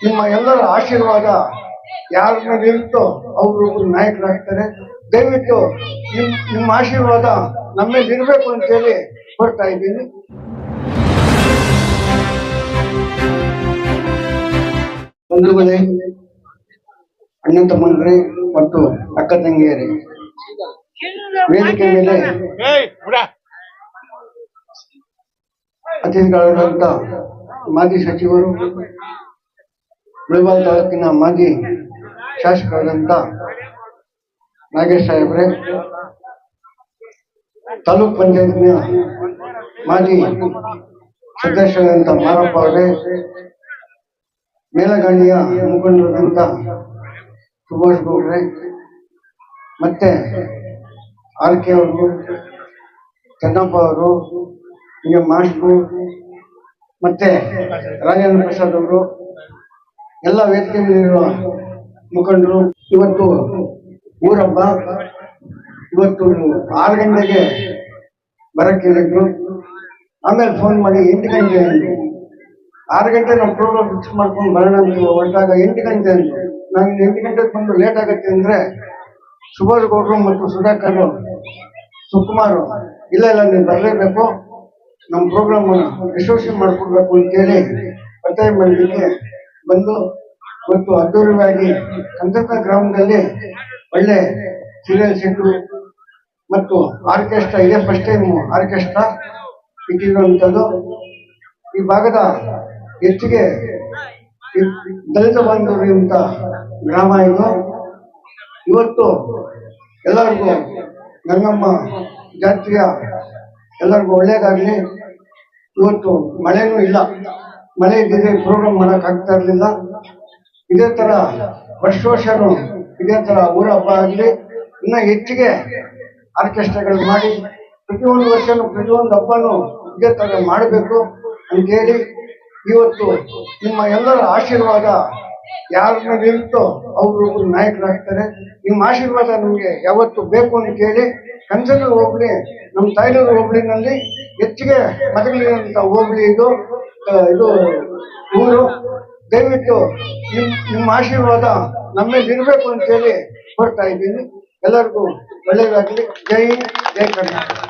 ನಿಮ್ಮ ಎಲ್ಲರ ಆಶೀರ್ವಾದ ಯಾರ ಮೇಲೆ ಇರುತ್ತೋ ಅವರು ನಾಯಕರಾಗ್ತಾರೆ. ದಯವಿಟ್ಟು ನಿಮ್ ನಿಮ್ಮ ಆಶೀರ್ವಾದ ನಮ್ಮೇಲೆ ಇರಬೇಕು ಇರಬೇಕು ಅಂತೇಳಿ ಬರ್ತಾ ಇದ್ದೀನಿ. ಬಂಧುಗಳೇ ಅಣ್ಣ ತಮ್ಮಂದ್ರೆ ಮತ್ತು ಅಕ್ಕ ತಂಗಿಯರಿ ವೇದಿಕೆ ಮೇಲೆ ಅತಿಥಿಗಳಾದಂತ ಮಾಜಿ ಸಚಿವರು ಮುಳಬಾಲ್ ತಾಲೂಕಿನ ಮಾಜಿ ಶಾಸಕರಾದಂಥ ನಾಗೇಶ್ ಸಾಹೇಬ್ರೆ, ತಾಲೂಕ್ ಪಂಚಾಯತ್ನ ಮಾಜಿ ಸದಸ್ಯರಾದಂಥ ಮಾರಪ್ಪ ಅವರೇ, ಮೇಲಗಾಣಿಯ ಮುಖಂಡರಾದಂಥ ಸುಭಾಷ್ ಗೌಡ್ರೆ, ಮತ್ತೆ ಆರ್ ಕೆ ಅವರು, ಚೆನ್ನಪ್ಪ ಅವರು ಹೀಗೆ ಮಾಸ್ಟ್ರು, ಮತ್ತೆ ರಾಜೇಂದ್ರ ಪ್ರಸಾದ್ ಅವರು ಎಲ್ಲ ವೇದಿಕೆ ಮುಖಂಡರು, ಇವತ್ತು ಊರಬ್ಬ ಇವತ್ತು ಆರು ಗಂಟೆಗೆ ಬರಕ್ಕೆ ಹೇಳಿದ್ರು. ಆಮೇಲೆ ಫೋನ್ ಮಾಡಿ ಎಂಟು ಗಂಟೆ ಅಂದ್ರು. ಆರು ಗಂಟೆ ನಾವು ಪ್ರೋಗ್ರಾಮ್ ಫಿಕ್ಸ್ ಮಾಡ್ಕೊಂಡು ಬರೋಣ ಅಂತ ಹೊರಟಾಗ ಎಂಟು ಗಂಟೆ ಅಂದ್ರು. ನಾನು ಎಂಟು ಗಂಟೆಗೆ ಬಂದು ಲೇಟ್ ಆಗುತ್ತೆ ಅಂದ್ರೆ ಸುಭಾಷ್ ಗೌಡ್ರು ಮತ್ತು ಸುಧಾಕರ್ ಸುಕುಮಾರ್ ಇಲ್ಲ ಇಲ್ಲ, ನೀವು ಬರಲೇಬೇಕು. ನಮ್ಮ ಪ್ರೋಗ್ರಾಮ್ ಯಶಸ್ವಿ ಮಾಡ್ಕೊಡ್ಬೇಕು ಅಂತೇಳಿ ಒತ್ತಾಯ ಮಾಡಲಿಕ್ಕೆ ಬಂದು ಇವತ್ತು ಅದ್ದೂರಿಯಾಗಿ ಕಂಕತ ಗ್ರಾಮದಲ್ಲಿ ಒಳ್ಳೆ ಸೀರಿಯಲ್ ಸೆಟ್ಟು ಮತ್ತು ಆರ್ಕೆಸ್ಟ್ರಾ ಇದೇ. ಫಸ್ಟ್ ಟೈಮ್ ಆರ್ಕೆಸ್ಟ್ರಾ ಇಟ್ಟಿರುವಂಥದ್ದು. ಈ ಭಾಗದ ಹೆಚ್ಚಿಗೆ ದಲಿತ ಅಂತ ಗ್ರಾಮ ಇದು. ಇವತ್ತು ಎಲ್ಲರಿಗೂ ಗಂಗಮ್ಮ ಜಾತ್ರೆಯ ಎಲ್ಲರಿಗೂ ಒಳ್ಳೆಯದಾಗಲಿ. ಇವತ್ತು ಮಳೆನೂ ಇಲ್ಲ. ಇದ್ದಿದ್ರೆ ಪ್ರೋಗ್ರಾಮ್ ಮಾಡಕ್ ಆಗ್ತಾ ಇರ್ಲಿಲ್ಲ. ಇದೇ ತರ ವರ್ಷ ವರ್ಷನೂ ಇದೇ ತರ ಊರ ಹಬ್ಬ ಆಗಲಿ, ಇನ್ನ ಹೆಚ್ಚಿಗೆ ಆರ್ಕೆಸ್ಟ್ರಾಗಳು ಮಾಡಿ ಪ್ರತಿಯೊಂದು ವರ್ಷನೂ ಪ್ರತಿಯೊಂದು ಹಬ್ಬನೂ ಇದೇ ತರ ಮಾಡಬೇಕು ಅಂತೇಳಿ ಇವತ್ತು ನಿಮ್ಮ ಎಲ್ಲರ ಆಶೀರ್ವಾದ ಯಾರ ಮೇಲೆ ಇರುತ್ತೋ ಅವರು ನಾಯಕರಾಗ್ತಾರೆ. ನಿಮ್ಮ ಆಶೀರ್ವಾದ ನಮಗೆ ಯಾವತ್ತು ಬೇಕು ಅಂತ ಹೇಳಿ ಕನ್ಸನೂರು ಹೋಬಳಿ ನಮ್ಮ ತಾಯ್ನೂರು ಹೋಬಳಿನಲ್ಲಿ ಹೆಚ್ಚಿಗೆ ಮತಗಳಿರುವಂತ ಹೋಬಳಿ ಇದು. ಇದು ಊರು. ದಯವಿಟ್ಟು ನಿಮ್ ನಿಮ್ಮ ಆಶೀರ್ವಾದ ನಮ್ಮಲ್ಲಿ ಇರಬೇಕು ಅಂತೇಳಿ ಕೊಡ್ತಾ ಇದ್ದೀನಿ. ಎಲ್ಲರಿಗೂ ಒಳ್ಳೆಯದಾಗಲಿ. ಜೈ ಜೈ ಕರ್ನಾಟಕ.